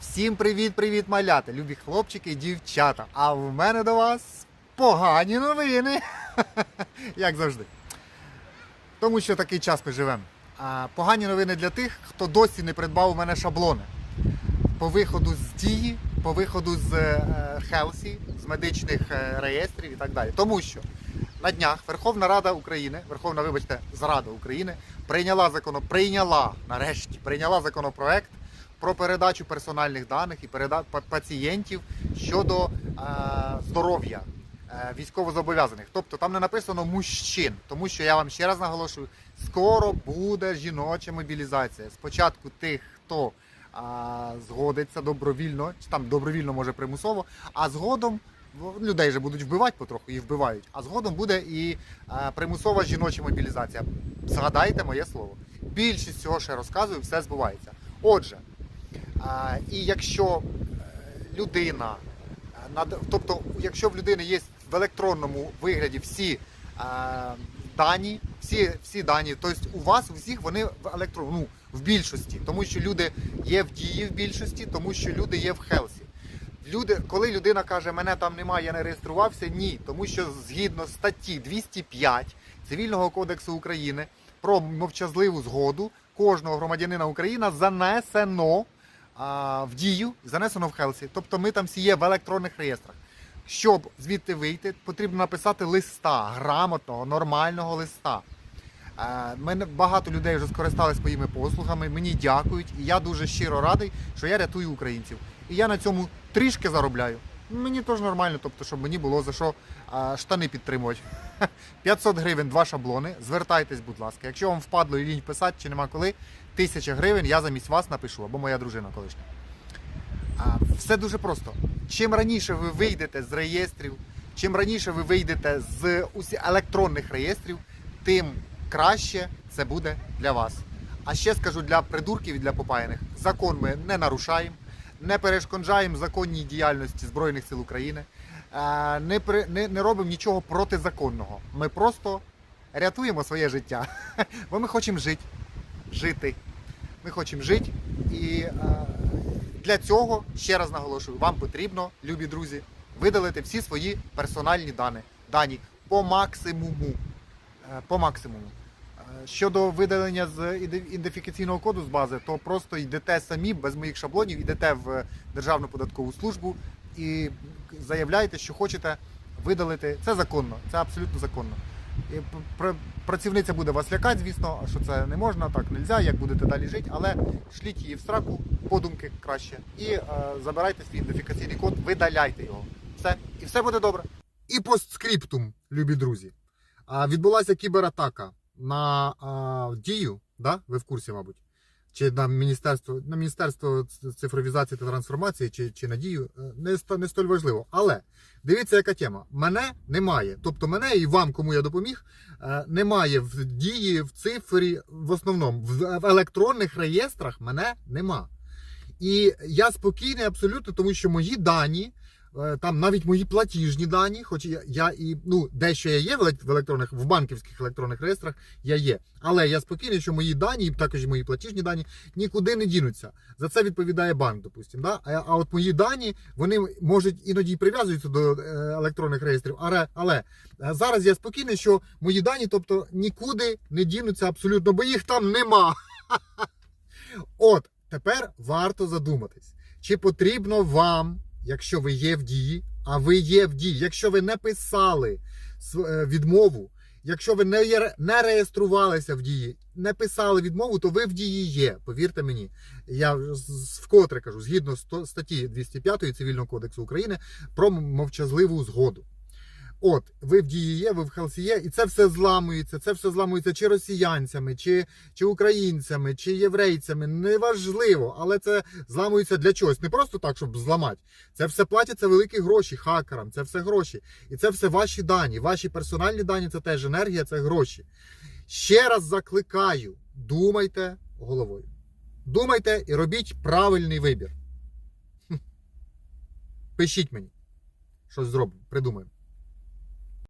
Всім привіт-привіт, маляти, любі хлопчики і дівчата. А в мене до вас погані новини. Як завжди. Тому що такий час ми живемо. А погані новини для тих, хто досі не придбав у мене шаблони. По виходу з дії, по виходу з е, Хелсі, з медичних е, реєстрів і так далі. Тому що на днях Верховна Рада України, Верховна, вибачте, Зрада України прийняла законо, прийняла нарешті прийняла законопроект про передачу персональних даних і переда... пацієнтів щодо е, здоров'я е, військовозобов'язаних. Тобто там не написано мужчин, тому що я вам ще раз наголошую, скоро буде жіноча мобілізація. Спочатку тих, хто а, згодиться добровільно, чи там добровільно може примусово, а згодом людей же будуть вбивати потроху і вбивають. А згодом буде і а, примусова жіноча мобілізація. Згадайте моє слово. Більшість цього ще розказую, все збувається. Отже, і якщо е, людина, е, тобто, якщо в людини є в електронному вигляді всі е, дані, всі, всі дані, тобто у вас у всіх вони в електронному, ну, в більшості, тому що люди є в дії в більшості, тому що люди є в Хелсі. Люди, коли людина каже, мене там немає, я не реєструвався, ні, тому що згідно статті 205 Цивільного кодексу України про мовчазливу згоду кожного громадянина України занесено в дію, занесено в Хелсі. Тобто ми там всі є в електронних реєстрах. Щоб звідти вийти, потрібно написати листа, грамотного, нормального листа. Е, Мене багато людей вже скористались моїми послугами. Мені дякують, і я дуже щиро радий, що я рятую українців. І я на цьому трішки заробляю. Мені теж нормально, тобто, щоб мені було за що а, штани підтримувати. 500 гривень, два шаблони. Звертайтесь, будь ласка. Якщо вам впадло і лінь писати чи нема коли, 1000 гривень я замість вас напишу, або моя дружина колишня. А, все дуже просто. Чим раніше ви вийдете з реєстрів, чим раніше ви вийдете з усі електронних реєстрів, тим краще це буде для вас. А ще скажу для придурків і для попаяних: закон ми не нарушаємо, не перешкоджаємо законній діяльності Збройних сил України, е, не, при- не, не робимо нічого протизаконного. Ми просто рятуємо своє життя. Бо ми хочемо жити. Жити. Ми хочемо жити. І е, для цього, ще раз наголошую, вам потрібно, любі друзі, видалити всі свої персональні дані, дані по максимуму. Е, По максимуму. Щодо видалення з ідентифікаційного коду з бази, то просто йдете самі без моїх шаблонів, йдете в Державну податкову службу і заявляєте, що хочете видалити. Це законно, це абсолютно законно. Працівниця буде вас лякати, звісно, що це не можна, так не можна, як будете далі жити, але шліть її в сраку, подумки краще. І е, забирайте свій ідентифікаційний код, видаляйте його. Все, і все буде добре. І постскриптум, любі друзі. Відбулася кібератака на а, дію, да? ви в курсі, мабуть. Чи на міністерство, на міністерство цифровізації та трансформації, чи, чи на дію, е, не, не столь важливо. Але дивіться, яка тема. Мене немає. Тобто мене і вам, кому я допоміг, е, немає в дії, в цифрі, в основному, в, електронних реєстрах мене нема. І я спокійний абсолютно, тому що мої дані, там навіть мої платіжні дані, хоч я, я і ну дещо я є в електронних, в банківських електронних реєстрах, я є. Але я спокійний, що мої дані, і також мої платіжні дані, нікуди не дінуться. За це відповідає банк, допустимо. Да? А, а от мої дані вони можуть іноді прив'язуються до е, електронних реєстрів. Але, але е, зараз я спокійний, що мої дані, тобто нікуди не дінуться абсолютно, бо їх там нема. От тепер варто задуматись, чи потрібно вам, якщо ви є в дії, а ви є в дії, якщо ви не писали е, відмову, якщо ви не, не реєструвалися в дії, не писали відмову, то ви в дії є. Повірте мені, я вкотре кажу, згідно статті 205 Цивільного кодексу України про мовчазливу згоду. От, ви в дії є, ви в Хелсі є, і це все зламується. Це все зламується чи росіянцями, чи, чи українцями, чи єврейцями. Неважливо, але це зламується для чогось. Не просто так, щоб зламати. Це все платяться великі гроші хакерам, це все гроші. І це все ваші дані. Ваші персональні дані це теж енергія, це гроші. Ще раз закликаю: думайте головою. Думайте і робіть правильний вибір. Пишіть мені. Щось зробимо, придумаємо.